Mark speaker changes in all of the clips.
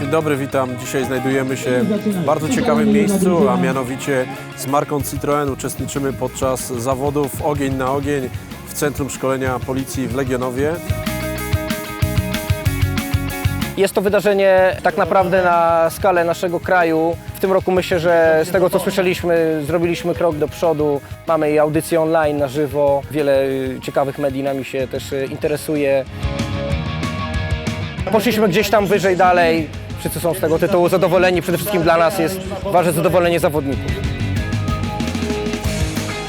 Speaker 1: Dzień dobry, witam. Dzisiaj znajdujemy się w bardzo ciekawym miejscu, a mianowicie z marką Citroën uczestniczymy podczas zawodów Ogień na Ogień w Centrum Szkolenia Policji w Legionowie.
Speaker 2: Jest to wydarzenie tak naprawdę na skalę naszego kraju. W tym roku myślę, że z tego co słyszeliśmy, zrobiliśmy krok do przodu. Mamy i audycje online na żywo. Wiele y, ciekawych medii nami się też y, interesuje. Poszliśmy gdzieś tam wyżej, dalej. Wszyscy są z tego tytułu zadowoleni. Przede wszystkim dla nas jest ważne zadowolenie zawodników.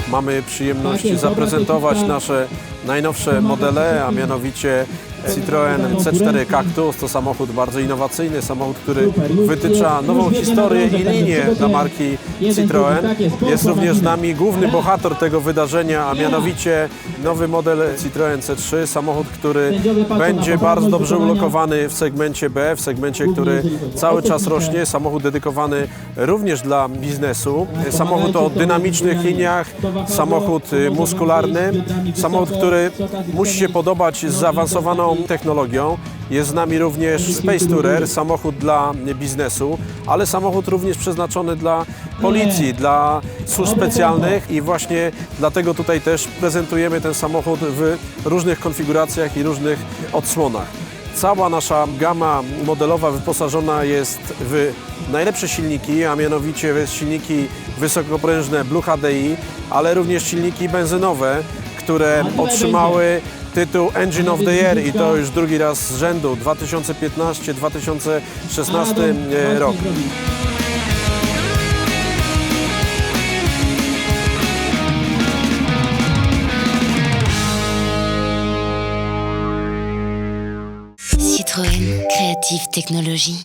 Speaker 1: Mamy przyjemność zaprezentować nasze najnowsze modele, a mianowicie Citroën C4 Cactus. To samochód bardzo innowacyjny, samochód, który wytycza nową historię i linię dla marki Citroën. Jest również z nami główny bohater tego wydarzenia, a mianowicie nowy model Citroën C3, samochód, który będzie bardzo dobrze ulokowany w segmencie B, w segmencie, który cały czas rośnie, samochód dedykowany również dla biznesu, samochód o dynamicznych liniach, samochód y, muskularny, samochód, który musi się podobać z zaawansowaną technologią. Jest z nami również Space Tourer, samochód dla biznesu, ale samochód również przeznaczony dla policji, dla służb specjalnych i właśnie dlatego tutaj też prezentujemy ten samochód w różnych konfiguracjach i różnych odsłonach. Cała nasza gama modelowa wyposażona jest w najlepsze silniki, a mianowicie silniki wysokoprężne Blue HDI, ale również silniki benzynowe, które otrzymały tytuł Engine of the Year i to już drugi raz z rzędu 2015-2016 rok.
Speaker 3: Citroën.